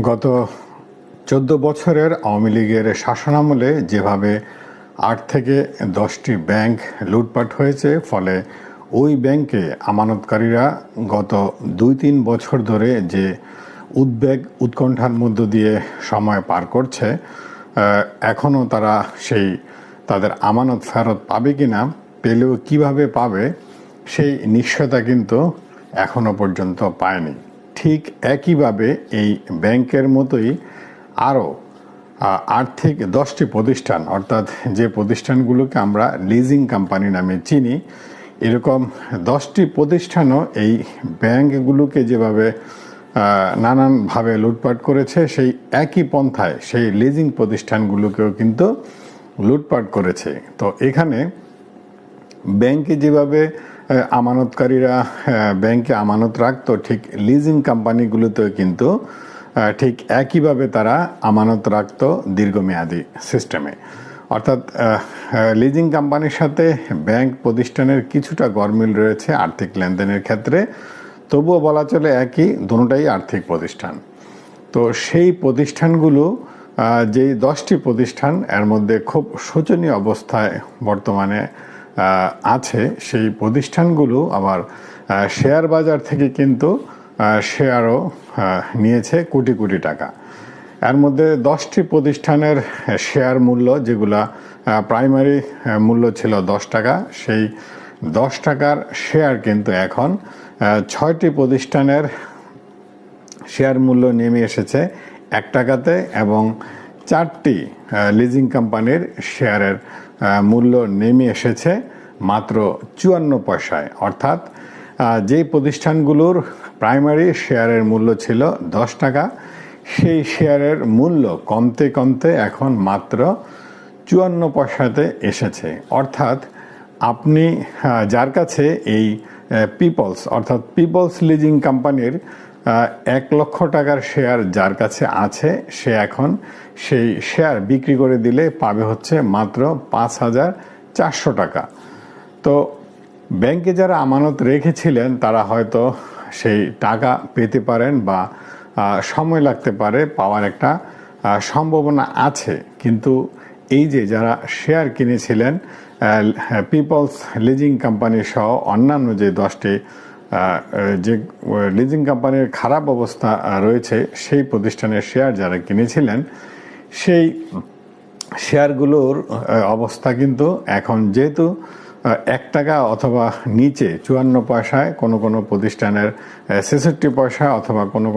গত চোদ্দ বছরের আওয়ামী লীগের শাসনামলে যেভাবে আট থেকে দশটি ব্যাংক লুটপাট হয়েছে, ফলে ওই ব্যাংকে আমানতকারীরা গত দুই তিন বছর ধরে যে উদ্বেগ, উৎকণ্ঠার মধ্য দিয়ে সময় পার করছে এখনও তারা সেই তাদের আমানত ফেরত পাবে কিনা, পেলেও কীভাবে পাবে, সেই নিশ্চয়তা কিন্তু এখনও পর্যন্ত পায়নি। ঠিক একইভাবে এই ব্যাংকের মতোই আরও আর্থিক দশটি প্রতিষ্ঠান, অর্থাৎ যে প্রতিষ্ঠানগুলোকে আমরা লিজিং কোম্পানি নামে চিনি, এরকম দশটি প্রতিষ্ঠানও এই ব্যাংকগুলোকে যেভাবে নানানভাবে লুটপাট করেছে, সেই একই পন্থায় সেই লিজিং প্রতিষ্ঠানগুলোকেও কিন্তু লুটপাট করেছে। তো এখানে ব্যাংকে যেভাবে আমানতকারীরা ব্যাংকে আমানত রাখতো, ঠিক লিজিং কোম্পানিগুলোতেও কিন্তু ঠিক একইভাবে তারা আমানত রাখতো দীর্ঘমেয়াদী সিস্টেমে অর্থাৎ লিজিং কোম্পানির সাথে ব্যাংক প্রতিষ্ঠানের কিছুটা গরমিল রয়েছে আর্থিক লেনদেনের ক্ষেত্রে। তবুও বলা চলে একই, দুটাই আর্থিক প্রতিষ্ঠান। তো সেই প্রতিষ্ঠানগুলো যেই দশটি প্রতিষ্ঠান, এর মধ্যে খুব শোচনীয় অবস্থায় বর্তমানে আছে। সেই প্রতিষ্ঠানগুলো আবার শেয়ার বাজার থেকে কিন্তু শেয়ারও নিয়েছে কোটি কোটি টাকা। এর মধ্যে দশটি প্রতিষ্ঠানের শেয়ার মূল্য যেগুলা প্রাইমারি মূল্য ছিল দশ টাকা, সেই দশ টাকার শেয়ার কিন্তু এখন ছয়টি প্রতিষ্ঠানের শেয়ার মূল্য নেমে এসেছে এক টাকাতে এবং চারটি লিজিং কোম্পানির শেয়ারের মূল্য নেমে এসেছে মাত্র চুয়ান্ন পয়সায়। অর্থাৎ যেই প্রতিষ্ঠানগুলোর প্রাইমারি শেয়ারের মূল্য ছিল দশ টাকা, সেই শেয়ারের মূল্য কমতে কমতে এখন মাত্র চুয়ান্ন পয়সাতে এসেছে। অর্থাৎ, আপনি যার কাছে এই পিপলস অর্থাৎ পিপলস লিজিং কোম্পানির এক লক্ষ টাকার শেয়ার যার কাছে আছে, সে এখন সেই শেয়ার বিক্রি করে দিলে পাবে হচ্ছে মাত্র পাঁচ হাজার চারশো টাকা। তো ব্যাংকে যারা আমানত রেখেছিলেন, তারা হয়তো সেই টাকা পেতে পারেন বা সময় লাগতে পারে, পাওয়ার একটা সম্ভাবনা আছে। কিন্তু এই যে যারা শেয়ার কিনেছিলেন পিপলস লিজিং কোম্পানি সহ অন্যান্য যে দশটি যে লিজিং কোম্পানির খারাপ অবস্থা রয়েছে, সেই প্রতিষ্ঠানের শেয়ার যারা কিনেছিলেন, সেই শেয়ারগুলোর অবস্থা কিন্তু এখন যেহেতু এক টাকা অথবা নিচে, চুয়ান্ন পয়সায় কোনো কোনো প্রতিষ্ঠানের ছেষট্টি পয়সা অথবা কোনো